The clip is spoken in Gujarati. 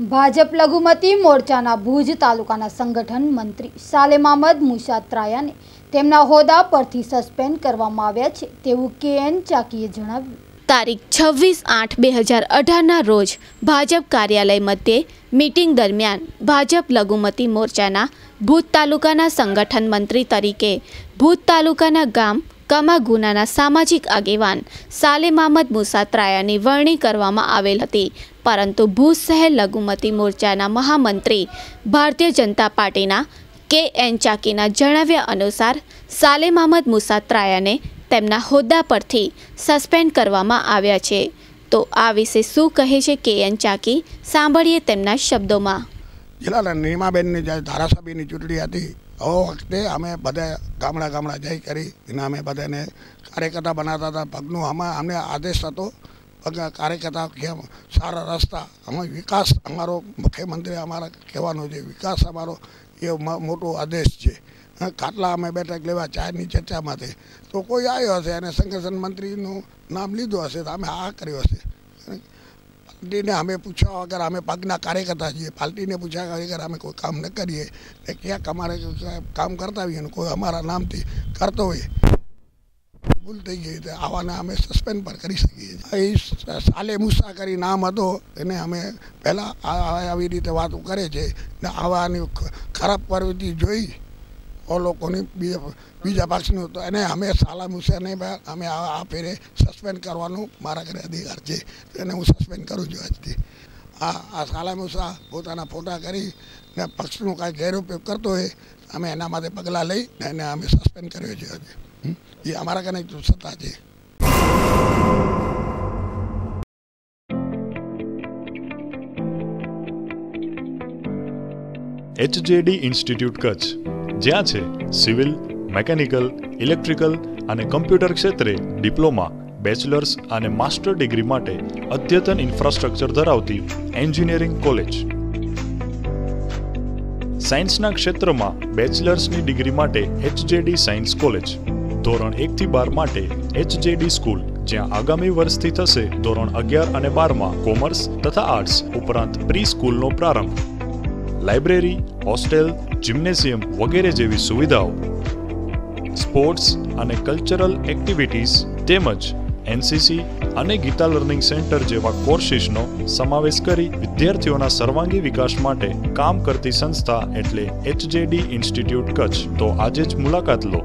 ભાજપ લઘુમતી મોરચાના ભુજ તાલુકાના સંગઠન મંત્રી સાલેમ અહમદ મુસાત્રાયાને તેમના હોદ્દા પરથી સસ્પેન્ડ કરવામાં આવ્યા છે તેવું કેએન ચાકીએ જણાવ્યું. તારીખ છવ્વીસ આઠ બે હજાર અઢારના રોજ ભાજપ કાર્યાલય મધ્યે મીટિંગ દરમિયાન ભાજપ લઘુમતી મોરચાના ભૂત તાલુકાના સંગઠન મંત્રી તરીકે ભૂત તાલુકાના ગામ કમાગુનાના સામાજિક આગેવાન સાલેમ અહમદ મુસાત્રાયાની વરણી કરવામાં આવેલ હતી. પરંતુ ભૂત શહેર લઘુમતી મોરચાના મહામંત્રી ભારતીય જનતા પાર્ટીના કે એન ચાકીના જણાવ્યા અનુસાર સાલેમ અહમદ મુસાત્રાયાને તેમના હોદ્દા પરથી સસ્પેન્ડ કરવામાં આવ્યા છે. તો આ વિશે શું કહે છે કે એન ચાકી? સાંભળીએ તેમના શબ્દોમાં. જિલ્લાના નીમાબેનની ધારાસભ્યની ચૂંટણી હતી હવે વખતે અમે બધા ગામડા ગામડા જઈ કરી એના અમે બધાને કાર્યકર્તા બનાવતા હતા. પગનું અમે અમને આદેશ હતો. કાર્યકર્તા કેમ સારા રસ્તા અમે વિકાસ અમારો મુખ્યમંત્રી અમારા કહેવાનો છે, વિકાસ અમારો એ મોટો આદેશ છે. ખાટલા અમે બેઠક લેવા ચારની ચર્ચામાંથી તો કોઈ આવ્યો હશે અને સંગઠન મંત્રીનું નામ લીધું હશે તો અમે આ કર્યો હશે. પાર્ટીને અમે પૂછ્યા વગર અમે પગના કાર્યકર્તા છીએ. પાર્ટીને પૂછ્યા વગર અમે કોઈ કામ ન કરીએ. ને ક્યાંક અમારે કામ કરતા હોઈએ ને કોઈ અમારા નામથી કરતો હોય. ભૂલ થઈ ગઈ તો આવાને અમે સસ્પેન્ડ પણ કરી શકીએ છીએ. એ સાલે મુસા કરી નામ હતો, એને અમે પહેલાં આવી રીતે વાતો કરે છે. ને આવાની ખરાબ પ્રવૃત્તિ જોઈ ઓ લોકોની બીજા બીજા પક્ષનું તો એને અમે સાલામ પણ અમે આ ફેરે સસ્પેન્ડ કરવાનું મારા ઘરે અધિકાર છે. એને હું સસ્પેન્ડ કરું છું આજથી. આ આ સાલામ મુસા પોતાના ફોટા કરી ને પક્ષનો કાંઈ ગેરઉપયોગ કરતો હોય, અમે એના માટે પગલાં લઈ એને અમે સસ્પેન્ડ કર્યો છે આજે. એ અમારા કને સત્તા છે. HJD institute Kutch. જ્યાં છે સિવિલ, મેકેનિકલ, ઇલેક્ટ્રિકલ અને કમ્પ્યુટર ક્ષેત્રે ડિપ્લોમા, બેચલર્સ અને માસ્ટર ડિગ્રી માટે અદ્યતન ઇન્ફ્રાસ્ટ્રક્ચર ધરાવતી એન્જિનિયરિંગ કોલેજ. સાયન્સના ક્ષેત્રમાં બેચલર્સની ડિગ્રી માટે એચજેડી સાયન્સ કોલેજ. ધોરણ એકથી બાર માટે એચજેડી સ્કૂલ, જ્યાં આગામી વર્ષથી થશે ધોરણ અગિયાર અને બારમાં કોમર્સ તથા આર્ટ્સ ઉપરાંત પ્રી સ્કૂલનો પ્રારંભ. લાઇબ્રેરી, હોસ્ટેલ જિમ્નેશિયમ વગેરે જેવી સુવિધાઓ, સ્પોર્ટ્સ અને કલ્ચરલ એક્ટિવિટીઝ તેમજ એનસીસી અને ગીતા લર્નિંગ સેન્ટર જેવા કોર્સિસનો સમાવેશ કરી વિદ્યાર્થીઓના સર્વાંગી વિકાસ માટે કામ કરતી સંસ્થા એટલે એચજેડી ઇન્સ્ટિટ્યૂટ કચ્છ. તો આજે જ મુલાકાત લો.